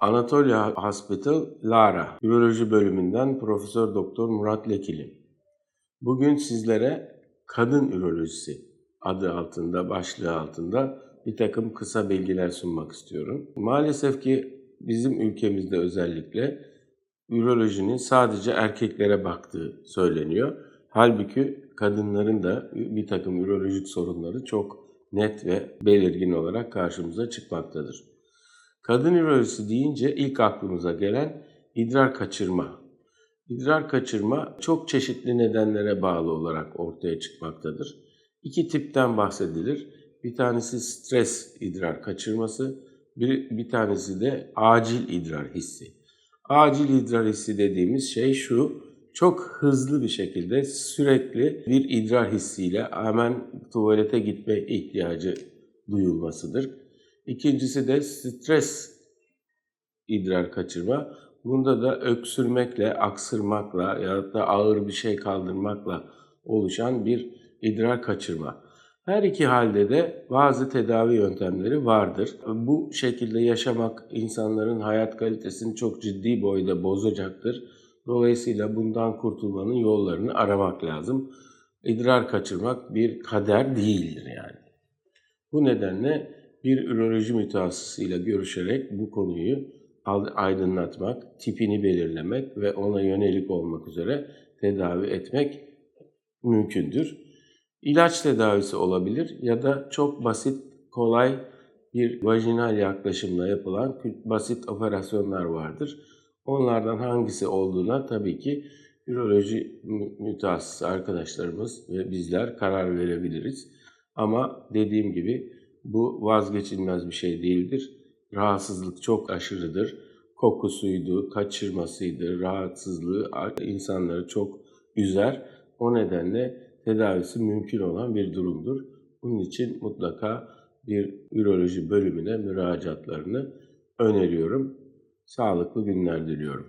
Anatolia Hospital Lara Üroloji bölümünden Profesör Doktor Murat Lekili. Bugün sizlere kadın ürolojisi adı altında, başlığı altında bir takım kısa bilgiler sunmak istiyorum. Maalesef ki bizim ülkemizde özellikle ürolojinin sadece erkeklere baktığı söyleniyor. Halbuki kadınların da bir takım ürolojik sorunları çok net ve belirgin olarak karşımıza çıkmaktadır. Kadın ürolojisi deyince ilk aklımıza gelen idrar kaçırma. İdrar kaçırma çok çeşitli nedenlere bağlı olarak ortaya çıkmaktadır. İki tipten bahsedilir. Bir tanesi stres idrar kaçırması, bir, bir tanesi de acil idrar hissi. Acil idrar hissi dediğimiz şey şu, çok hızlı bir şekilde sürekli bir idrar hissiyle hemen tuvalete gitme ihtiyacı duyulmasıdır. İkincisi de stres idrar kaçırma. Bunda da öksürmekle, aksırmakla ya da ağır bir şey kaldırmakla oluşan bir idrar kaçırma. Her iki halde de bazı tedavi yöntemleri vardır. Bu şekilde yaşamak insanların hayat kalitesini çok ciddi boyda bozacaktır. Dolayısıyla bundan kurtulmanın yollarını aramak lazım. İdrar kaçırmak bir kader değildir yani. Bu nedenle bir üroloji mütehassısıyla görüşerek bu konuyu aydınlatmak, tipini belirlemek ve ona yönelik olmak üzere tedavi etmek mümkündür. İlaç tedavisi olabilir ya da çok basit, kolay bir vajinal yaklaşımla yapılan basit operasyonlar vardır. Onlardan hangisi olduğuna tabii ki üroloji mütehassısı arkadaşlarımız ve bizler karar verebiliriz. Ama dediğim gibi bu vazgeçilmez bir şey değildir. Rahatsızlık çok aşırıdır. Kokusuydu, kaçırmasıydı, rahatsızlığı insanları çok üzer. O nedenle tedavisi mümkün olan bir durumdur. Bunun için mutlaka bir üroloji bölümüne müracaatlarını öneriyorum. Sağlıklı günler diliyorum.